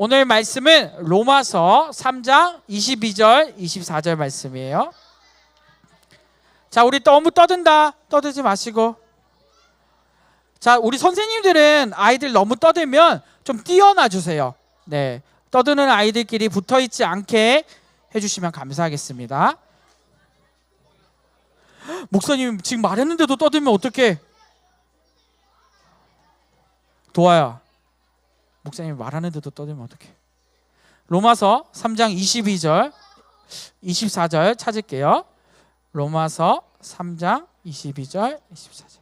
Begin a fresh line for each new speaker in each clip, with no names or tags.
오늘 말씀은 로마서 3장 22절, 24절 말씀이에요. 자, 우리 너무 떠든다. 떠들지 마시고. 자, 우리 선생님들은 아이들 너무 떠들면 좀 띄어놔 주세요. 네. 떠드는 아이들끼리 붙어 있지 않게 해 주시면 감사하겠습니다. 목사님 지금 말했는데도 떠들면 어떡해? 도와야. 목사님 말하는데도 떠들면 어떡해? 로마서 3장 22절 24절 찾을게요. 로마서 3장 22절 24절.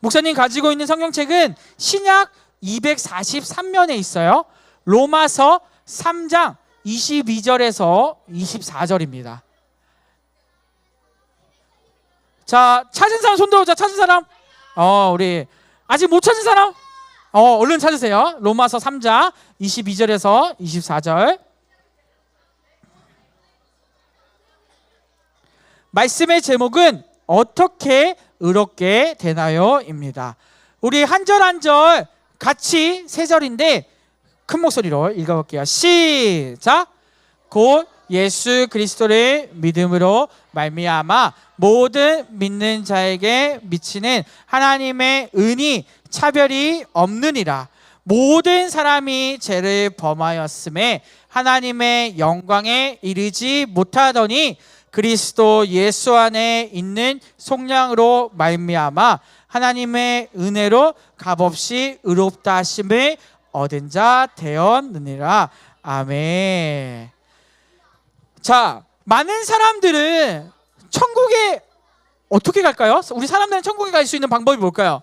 목사님 가지고 있는 성경책은 신약 243면에 있어요. 로마서 3장 22절에서 24절입니다. 자, 찾은 사람 손 들어보자. 찾은 사람? 어, 우리 아직 못 찾은 사람? 어, 얼른 찾으세요. 로마서 3장 22절에서 24절. 말씀의 제목은 어떻게 의롭게 되나요?입니다. 우리 한 절 한 절 같이 세 절인데 큰 목소리로 읽어볼게요. 시작. 곧 예수 그리스도를 믿음으로 말미암아 모든 믿는 자에게 미치는 하나님의 은이 차별이 없느니라. 모든 사람이 죄를 범하였음에 하나님의 영광에 이르지 못하더니 그리스도 예수 안에 있는 속량으로 말미암아 하나님의 은혜로 값없이 의롭다 하심을 얻은 자 되었느니라. 아멘. 자, 많은 사람들은 천국에 어떻게 갈까요? 우리 사람들은 천국에 갈 수 있는 방법이 뭘까요?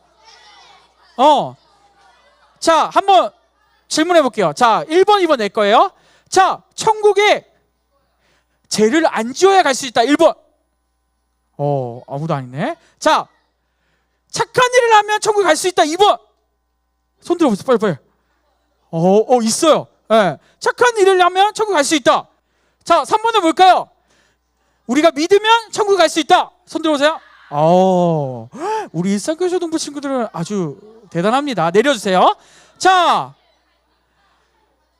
어. 자, 한번 질문해 볼게요. 자, 1번, 2번 낼 거예요. 자, 천국에 죄를 안 지어야 갈 수 있다. 1번. 어, 아무도 아니네. 자, 착한 일을 하면 천국에 갈 수 있다. 2번. 손 들어보세요. 빨리, 빨리. 어, 어, 있어요. 예. 착한 일을 하면 천국 갈 수 있다. 자, 3번은 뭘까요? 우리가 믿으면 천국 갈 수 있다. 손 들어보세요. 어, 우리 일상교조동부 친구들은 아주 대단합니다. 내려주세요. 자,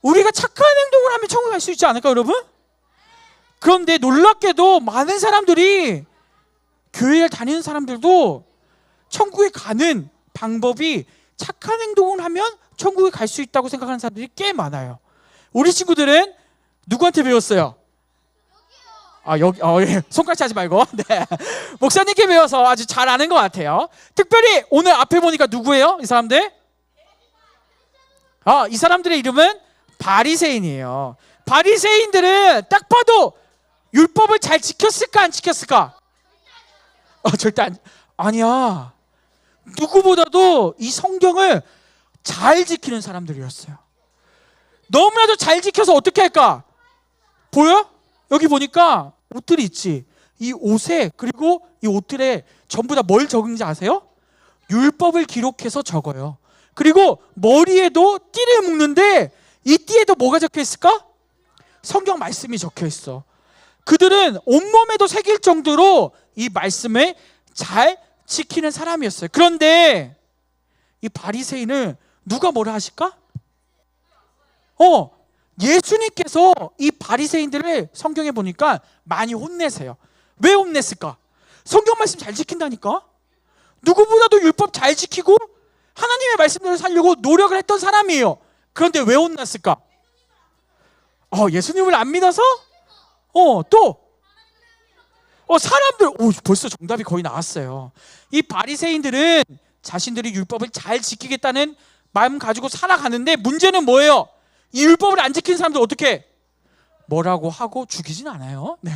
우리가 착한 행동을 하면 천국 갈 수 있지 않을까, 여러분? 그런데 놀랍게도 많은 사람들이 교회를 다니는 사람들도 천국에 가는 방법이 착한 행동을 하면 천국에 갈 수 있다고 생각하는 사람들이 꽤 많아요. 우리 친구들은 누구한테 배웠어요? 아 여기 어 예. 손가락질 하지 말고 네 목사님께 배워서 아주 잘 아는 것 같아요. 특별히 오늘 앞에 보니까 누구예요? 이 사람들? 아 이 사람들의 이름은 바리새인이에요. 바리새인들은 딱 봐도 율법을 잘 지켰을까 안 지켰을까? 어 절대 안 아니야. 누구보다도 이 성경을 잘 지키는 사람들이었어요. 너무나도 잘 지켜서 어떻게 할까? 보여? 여기 보니까 옷들이 있지. 이 옷에 그리고 이 옷들에 전부 다 뭘 적은지 아세요? 율법을 기록해서 적어요. 그리고 머리에도 띠를 묶는데 이 띠에도 뭐가 적혀 있을까? 성경 말씀이 적혀 있어. 그들은 온몸에도 새길 정도로 이 말씀을 잘 지키는 사람이었어요. 그런데 이 바리새인을 누가 뭐라 하실까? 어, 예수님께서 이 바리새인들을 성경에 보니까 많이 혼내세요. 왜 혼냈을까? 성경 말씀 잘 지킨다니까. 누구보다도 율법 잘 지키고 하나님의 말씀대로 살려고 노력을 했던 사람이에요. 그런데 왜 혼났을까? 어, 예수님을 안 믿어서? 어, 또 어, 사람들 오, 벌써 정답이 거의 나왔어요. 이 바리새인들은 자신들이 율법을 잘 지키겠다는 마음 가지고 살아가는데 문제는 뭐예요? 이 율법을 안 지키는 사람들 어떻게 뭐라고 하고 죽이진 않아요. 네.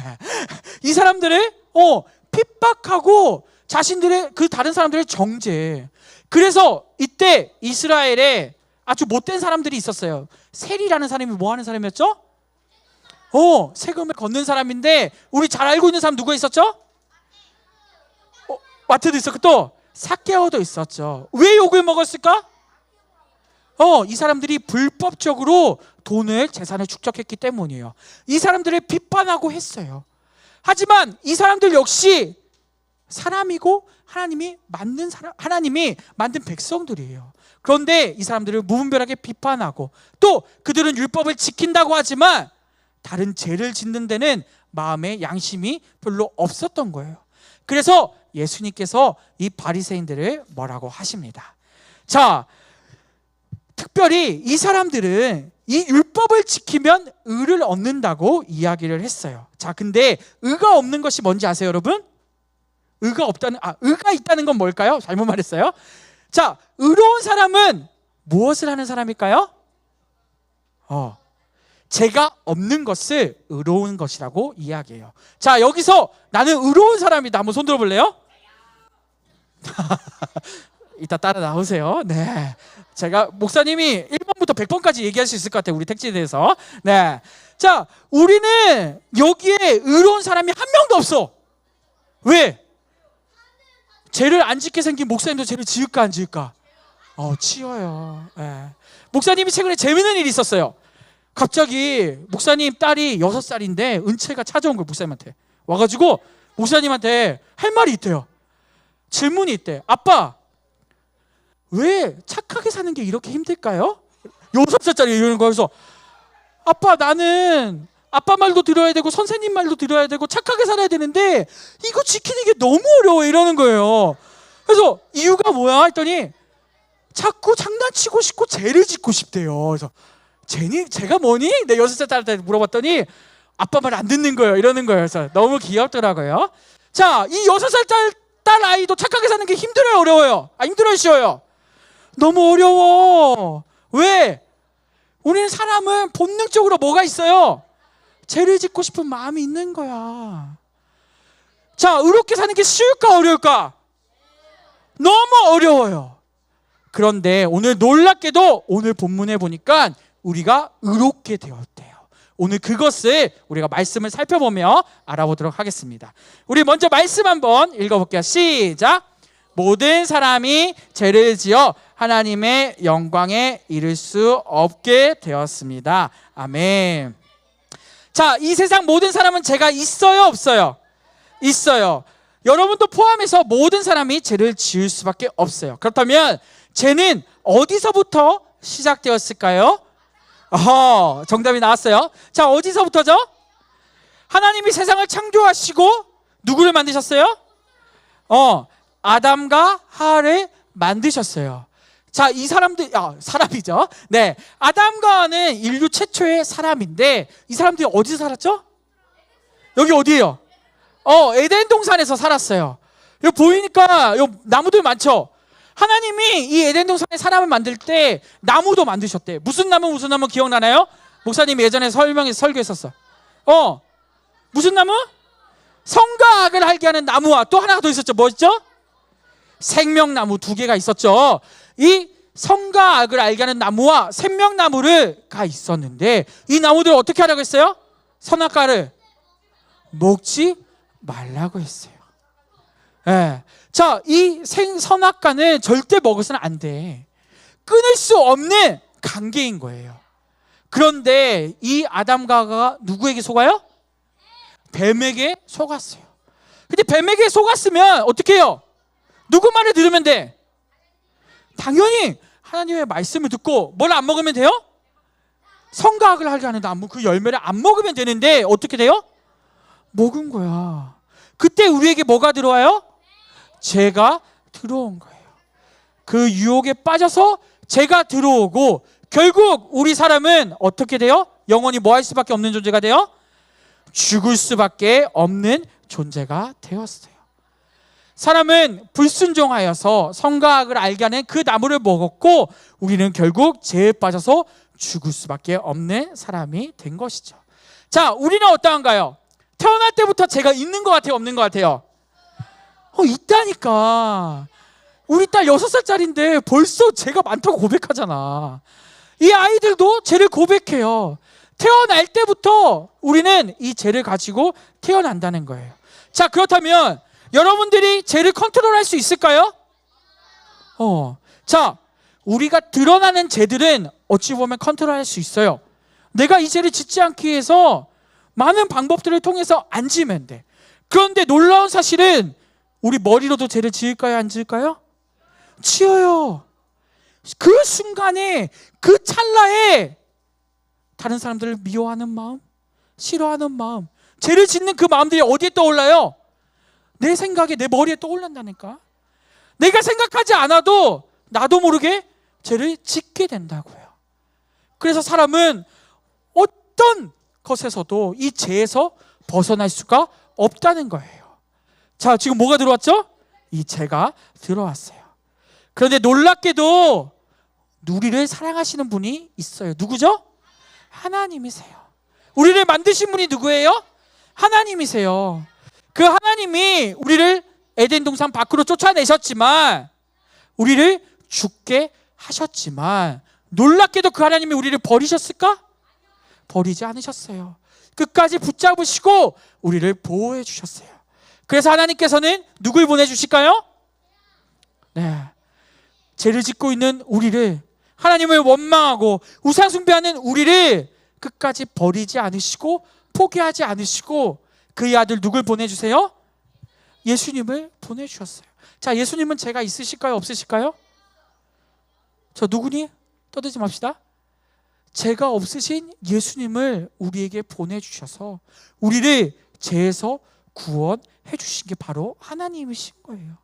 이 사람들을 어 핍박하고 자신들의 그 다른 사람들을 정죄. 그래서 이때 이스라엘에 아주 못된 사람들이 있었어요. 셀이라는 사람이 뭐 하는 사람이었죠? 어, 세금을 걷는 사람인데 우리 잘 알고 있는 사람 누가 있었죠? 어, 마트도 있었고 또 사케오도 있었죠. 왜 욕을 먹었을까? 어, 이 사람들이 불법적으로 돈을 재산을 축적했기 때문이에요. 이 사람들을 비판하고 했어요. 하지만 이 사람들 역시 사람이고 하나님이 만든 사람 하나님이 만든 백성들이에요. 그런데 이 사람들을 무분별하게 비판하고 또 그들은 율법을 지킨다고 하지만 다른 죄를 짓는 데는 마음의 양심이 별로 없었던 거예요. 그래서 예수님께서 이 바리새인들을 뭐라고 하십니다. 자, 특별히 이 사람들은 이 율법을 지키면 의를 얻는다고 이야기를 했어요. 자, 근데 의가 없는 것이 뭔지 아세요, 여러분? 의가 없다는 아, 의가 있다는 건 뭘까요? 잘못 말했어요. 자, 의로운 사람은 무엇을 하는 사람일까요? 어. 제가 없는 것을 의로운 것이라고 이야기해요. 자, 여기서 나는 의로운 사람이다. 한번 손 들어 볼래요? 이따 따라 나오세요. 네. 제가 목사님이 1번부터 100번까지 얘기할 수 있을 것 같아요. 우리 택지에 대해서. 네. 자, 우리는 여기에 의로운 사람이 한 명도 없어. 왜? 죄를 안 짓게 생긴 목사님도 죄를 지을까 안 지을까? 어, 치워요. 예. 목사님이 최근에 재밌는 일이 있었어요. 갑자기 목사님 딸이 여섯 살인데 은채가 찾아온 거예요, 목사님한테. 와가지고 목사님한테 할 말이 있대요. 질문이 있대. 아빠, 왜 착하게 사는 게 이렇게 힘들까요? 여섯 살짜리 이러는 거예요. 그래서 아빠 나는 아빠 말도 들어야 되고 선생님 말도 들어야 되고 착하게 살아야 되는데 이거 지키는 게 너무 어려워 이러는 거예요. 그래서 이유가 뭐야 했더니 자꾸 장난치고 싶고 죄를 짓고 싶대요. 그래서 쟤니 제가 뭐니? 내 여섯 살 딸한테 물어봤더니 아빠 말 안 듣는 거예요. 이러는 거예요. 그래서 너무 귀엽더라고요. 자, 이 여섯 살 딸, 딸 아이도 착하게 사는 게 힘들어요, 어려워요? 아, 힘들어요, 쉬워요? 너무 어려워. 왜? 우리는 사람은 본능적으로 뭐가 있어요? 죄를 짓고 싶은 마음이 있는 거야. 자, 의롭게 사는 게 쉬울까 어려울까? 너무 어려워요. 그런데 오늘 놀랍게도 오늘 본문에 보니까 우리가 의롭게 되었대요. 오늘 그것을 우리가 말씀을 살펴보며 알아보도록 하겠습니다. 우리 먼저 말씀 한번 읽어볼게요. 시작. 모든 사람이 죄를 지어 하나님의 영광에 이를 수 없게 되었습니다. 아멘. 자, 이 세상 모든 사람은 죄가 있어요, 없어요? 있어요. 여러분도 포함해서 모든 사람이 죄를 지을 수밖에 없어요. 그렇다면 죄는 어디서부터 시작되었을까요? 어허, 정답이 나왔어요. 자, 어디서부터죠? 하나님이 세상을 창조하시고 누구를 만드셨어요? 어, 아담과 하를 만드셨어요. 자, 이 사람들, 아, 사람이죠. 네. 아담과는 인류 최초의 사람인데, 이 사람들이 어디서 살았죠? 여기 어디예요? 어, 에덴 동산에서 살았어요. 여기 보이니까, 요 나무들 많죠? 하나님이 이 에덴 동산에 사람을 만들 때 나무도 만드셨대. 무슨 나무, 무슨 나무 기억나나요? 목사님이 예전에 설명해서 설교했었어. 어, 무슨 나무? 성과 악을 알게 하는 나무와 또 하나가 더 있었죠. 뭐였죠? 생명나무 두 개가 있었죠. 이 성과 악을 알게 하는 나무와 생명나무를가 있었는데 이 나무들 어떻게 하라고 했어요? 선악과를 먹지 말라고 했어요. 예. 자, 이 생선악과는 절대 먹어서는 안 돼. 끊을 수 없는 관계인 거예요. 그런데 이 아담과가 누구에게 속아요? 뱀에게 속았어요. 근데 뱀에게 속았으면 어떻게 해요? 누구 말을 들으면 돼? 당연히 하나님의 말씀을 듣고 뭘 안 먹으면 돼요? 성가학을 하게 하는 나무 그 열매를 안 먹으면 되는데 어떻게 돼요? 먹은 거야. 그때 우리에게 뭐가 들어와요? 죄가 들어온 거예요. 그 유혹에 빠져서 죄가 들어오고 결국 우리 사람은 어떻게 돼요? 영원히 뭐 할 수밖에 없는 존재가 돼요? 죽을 수밖에 없는 존재가 되었어요. 사람은 불순종하여서 성가학을 알게 하는 그 나무를 먹었고 우리는 결국 죄에 빠져서 죽을 수밖에 없는 사람이 된 것이죠. 자, 우리는 어떠한가요? 태어날 때부터 죄가 있는 것 같아요, 없는 것 같아요? 어, 있다니까. 우리 딸 여섯 살짜리인데 벌써 죄가 많다고 고백하잖아. 이 아이들도 죄를 고백해요. 태어날 때부터 우리는 이 죄를 가지고 태어난다는 거예요. 자, 그렇다면 여러분들이 죄를 컨트롤할 수 있을까요? 어. 자, 우리가 드러나는 죄들은 어찌 보면 컨트롤할 수 있어요. 내가 이 죄를 짓지 않기 위해서 많은 방법들을 통해서 안 지면 돼. 그런데 놀라운 사실은 우리 머리로도 죄를 지을까요? 안 지을까요? 지어요. 그 순간에, 그 찰나에 다른 사람들을 미워하는 마음, 싫어하는 마음, 죄를 짓는 그 마음들이 어디에 떠올라요? 내 생각에, 내 머리에 떠올란다니까. 내가 생각하지 않아도 나도 모르게 죄를 짓게 된다고요. 그래서 사람은 어떤 것에서도 이 죄에서 벗어날 수가 없다는 거예요. 자, 지금 뭐가 들어왔죠? 이 죄가 들어왔어요. 그런데 놀랍게도 우리를 사랑하시는 분이 있어요. 누구죠? 하나님이세요. 우리를 만드신 분이 누구예요? 하나님이세요. 그 하나님이 우리를 에덴 동산 밖으로 쫓아내셨지만 우리를 죽게 하셨지만 놀랍게도 그 하나님이 우리를 버리셨을까? 버리지 않으셨어요. 끝까지 붙잡으시고 우리를 보호해 주셨어요. 그래서 하나님께서는 누굴 보내 주실까요? 네. 죄를 짓고 있는 우리를 하나님을 원망하고 우상 숭배하는 우리를 끝까지 버리지 않으시고 포기하지 않으시고 그의 아들 누굴 보내 주세요? 예수님을 보내 주셨어요. 자, 예수님은 죄가 있으실까요? 없으실까요? 저 누구니? 떠들지 맙시다. 죄가 없으신 예수님을 우리에게 보내주셔서 우리를 죄에서 구원해 주신 게 바로 하나님이신 거예요.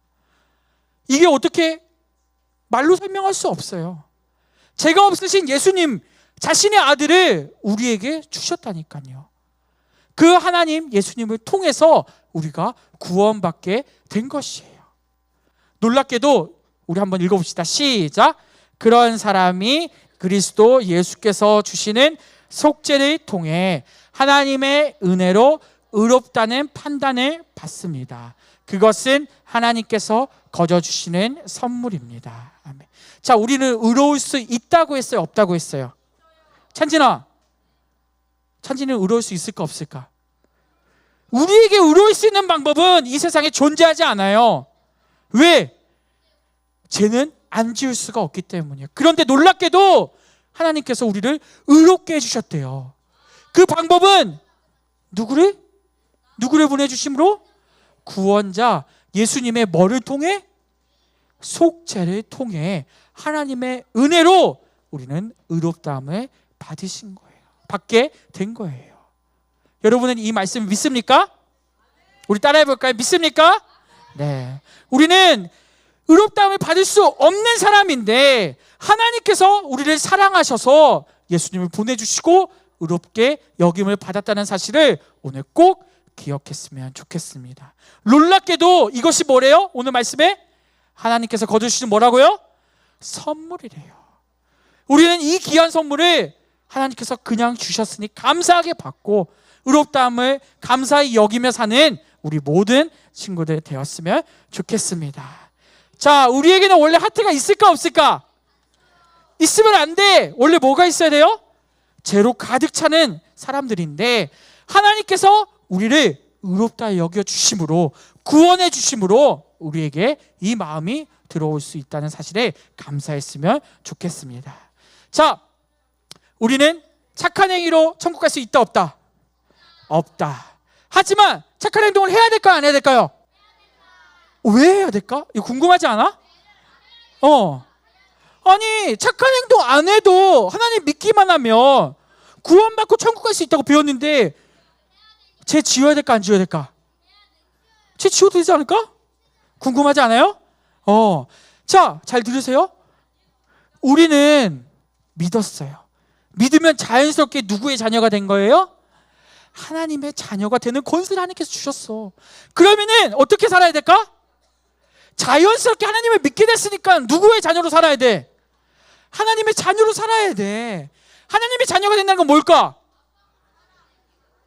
이게 어떻게 말로 설명할 수 없어요. 죄가 없으신 예수님 자신의 아들을 우리에게 주셨다니까요. 그 하나님 예수님을 통해서 우리가 구원받게 된 것이에요. 놀랍게도 우리 한번 읽어봅시다. 시작. 그런 사람이 그리스도 예수께서 주시는 속죄를 통해 하나님의 은혜로 의롭다는 판단을 받습니다. 그것은 하나님께서 거저 주시는 선물입니다. 자, 우리는 의로울 수 있다고 했어요, 없다고 했어요. 찬진아, 찬진은 의로울 수 있을까 없을까? 우리에게 의로울 수 있는 방법은 이 세상에 존재하지 않아요. 왜? 죄는 안 지을 수가 없기 때문이에요. 그런데 놀랍게도 하나님께서 우리를 의롭게 해주셨대요. 그 방법은 누구를? 누구를 보내주심으로? 구원자 예수님의 뭐를 통해? 속죄를 통해 하나님의 은혜로 우리는 의롭다함을 받으신 거예요. 받게 된 거예요. 여러분은 이 말씀 믿습니까? 우리 따라해 볼까요? 믿습니까? 네. 우리는 의롭다함을 받을 수 없는 사람인데 하나님께서 우리를 사랑하셔서 예수님을 보내주시고 의롭게 여김을 받았다는 사실을 오늘 꼭 기억했으면 좋겠습니다. 놀랍게도 이것이 뭐래요? 오늘 말씀에 하나님께서 거두시는 뭐라고요? 선물이래요. 우리는 이 귀한 선물을 하나님께서 그냥 주셨으니 감사하게 받고 의롭다함을 감사히 여기며 사는 우리 모든 친구들 되었으면 좋겠습니다. 자, 우리에게는 원래 하트가 있을까 없을까? 있으면 안 돼. 원래 뭐가 있어야 돼요? 죄로 가득 차는 사람들인데 하나님께서 우리를 의롭다 여겨 주심으로 구원해 주심으로 우리에게 이 마음이 들어올 수 있다는 사실에 감사했으면 좋겠습니다. 자, 우리는 착한 행위로 천국 갈 수 있다 없다? 없다. 하지만 착한 행동을 해야 될까요? 안 해야 될까요? 왜 해야 될까? 이거 궁금하지 않아? 어. 아니, 착한 행동 안 해도 하나님 믿기만 하면 구원받고 천국 갈 수 있다고 배웠는데 죄 지어야 될까 안 지어야 될까? 죄 지어도 되지 않을까? 궁금하지 않아요? 어. 자, 잘 들으세요. 우리는 믿었어요. 믿으면 자연스럽게 누구의 자녀가 된 거예요? 하나님의 자녀가 되는 권세를 하나님께서 주셨어. 그러면은 어떻게 살아야 될까? 자연스럽게 하나님을 믿게 됐으니까 누구의 자녀로 살아야 돼? 하나님의 자녀로 살아야 돼. 하나님의 자녀가 된다는 건 뭘까?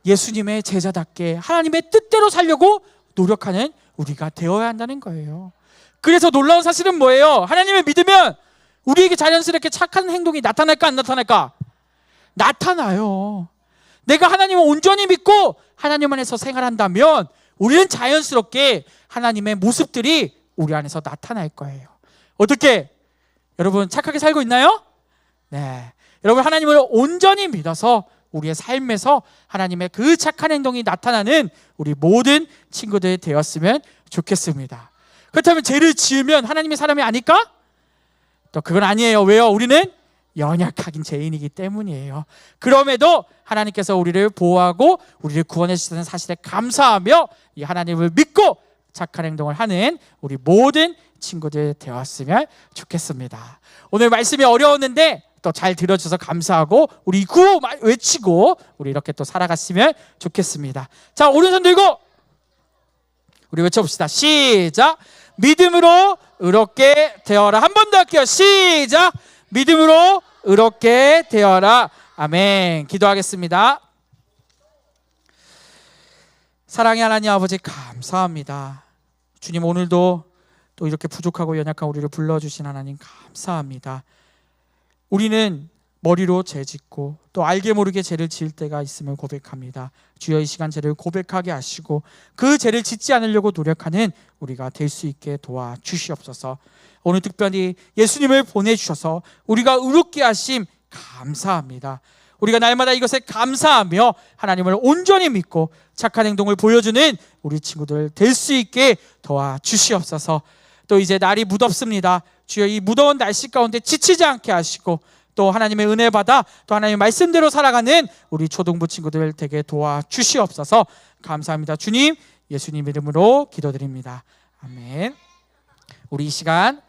예수님의 제자답게 하나님의 뜻대로 살려고 노력하는 우리가 되어야 한다는 거예요. 그래서 놀라운 사실은 뭐예요? 하나님을 믿으면 우리에게 자연스럽게 착한 행동이 나타날까 안 나타날까? 나타나요. 내가 하나님을 온전히 믿고 하나님 안에서 생활한다면 우리는 자연스럽게 하나님의 모습들이 우리 안에서 나타날 거예요. 어떻게? 여러분 착하게 살고 있나요? 네. 여러분 하나님을 온전히 믿어서 우리의 삶에서 하나님의 그 착한 행동이 나타나는 우리 모든 친구들 되었으면 좋겠습니다. 그렇다면 죄를 지으면 하나님의 사람이 아닐까? 또 그건 아니에요. 왜요? 우리는 연약하긴 죄인이기 때문이에요. 그럼에도 하나님께서 우리를 보호하고 우리를 구원해 주시는 사실에 감사하며 이 하나님을 믿고 착한 행동을 하는 우리 모든 친구들 되었으면 좋겠습니다. 오늘 말씀이 어려웠는데 또 잘 들어줘서 감사하고 우리 구호 마- 외치고 우리 이렇게 또 살아갔으면 좋겠습니다. 자 오른손 들고 우리 외쳐봅시다. 시작. 믿음으로 의롭게 되어라. 한 번 더 할게요. 시작. 믿음으로 의롭게 되어라. 아멘. 기도하겠습니다. 사랑의 하나님 아버지 감사합니다. 주님 오늘도 또 이렇게 부족하고 연약한 우리를 불러주신 하나님 감사합니다. 우리는 머리로 죄 짓고 또 알게 모르게 죄를 지을 때가 있음을 고백합니다. 주여 이 시간 죄를 고백하게 하시고 그 죄를 짓지 않으려고 노력하는 우리가 될 수 있게 도와 주시옵소서. 오늘 특별히 예수님을 보내 주셔서 우리가 의롭게 하심 감사합니다. 우리가 날마다 이것에 감사하며 하나님을 온전히 믿고 착한 행동을 보여주는 우리 친구들 될 수 있게 도와 주시옵소서. 또 이제 날이 무덥습니다. 주여 이 무더운 날씨 가운데 지치지 않게 하시고 또 하나님의 은혜 받아 또 하나님의 말씀대로 살아가는 우리 초등부 친구들 되게 도와 주시옵소서. 감사합니다. 주님 예수님 이름으로 기도드립니다. 아멘. 우리 이 시간